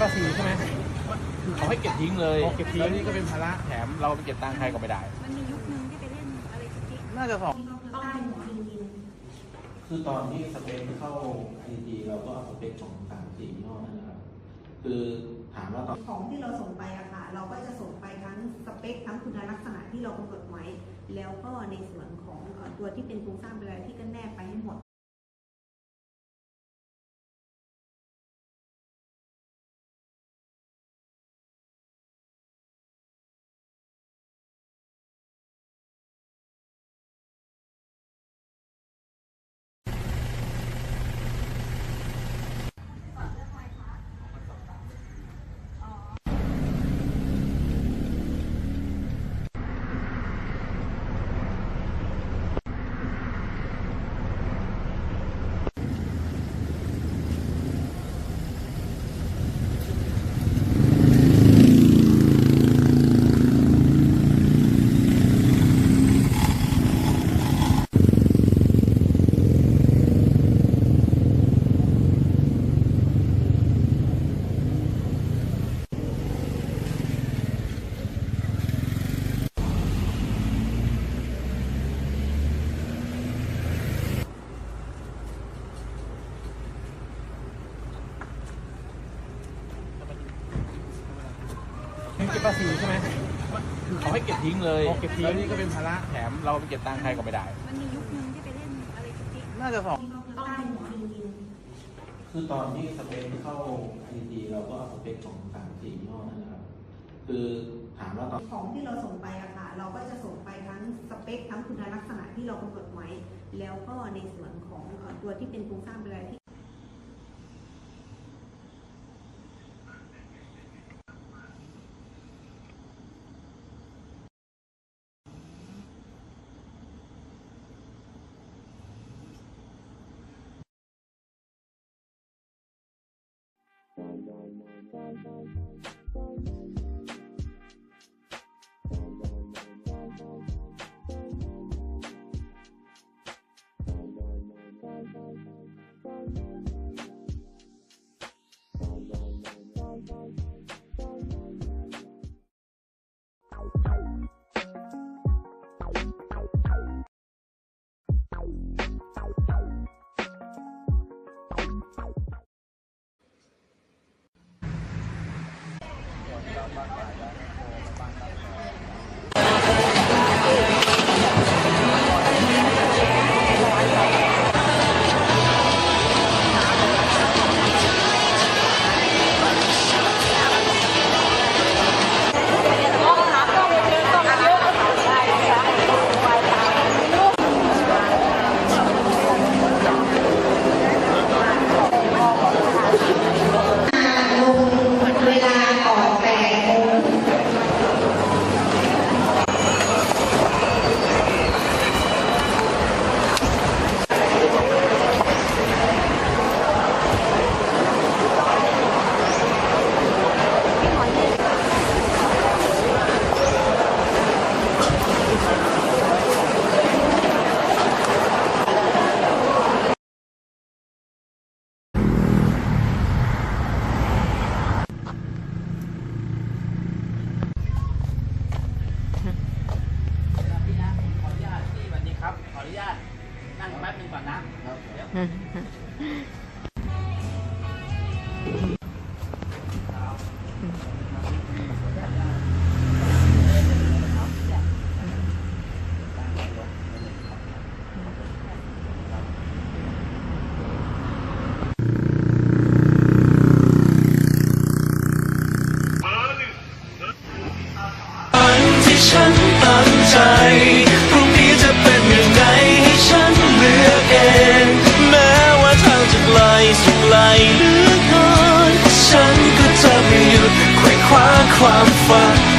ภาษีใช่ไหมเขาให้เก็บทิ้งเลยอ๋อเก็บทิ้งแล้วนี่ก็เป็นภาระแถมเราไปเก็บตังค์ใครก็ไม่ได้ มันมียุคนึงที่ไปเล่นอะไรกิ๊กน่าจะสองๆใต้หมอจริงคือตอนที่สเปคเข้าไอทีเราก็เอาสเปคของสามสี่ยี่ห้อนั่นนะครับ คือถามว่าตอนของที่เราส่งไปอะค่ะ เราก็จะส่งไปทั้งสเปคทั้งคุณลักษณะที่เรากำหนดไว้ แล้วก็ในส่วนของเอ่อตัวที่เป็นโครงสร้างเป็นอะไรที่กันแนบไปให้หมด เก็บภาษีใช่ไหมเขาให้เก็บทิ้งเลยอ๋อเก็บทิ้งแล้วนี่ก็เป็นภาระแถมเราไปเก็บตังค์ใครก็ไม่ได้ๆมันมียุคนึงที่ไปเล่นอะไรกิ๊กน่าจะสองใต้หมอจริงคือตอนที่สเปคเข้าไอทีเราก็เอาสเปคของสามสี่ยี่ห้อนั่นนะครับ คือถามว่าตอนๆของที่เราส่งไปอะค่ะ เราก็จะส่งไปทั้งสเปคทั้งคุณลักษณะที่เรากำหนดไว้ แล้วก็ในส่วนของเอ่อตัวที่เป็นโครงสร้างเป็นอะไรที่ เ Dapat keadaan yang. ออนุญาตนั่งแป๊บหนึงก่อนนะ เดี๋ยว เหลือกเกินฉันก็จะไม่หยุดไขว่คว้าความฝัน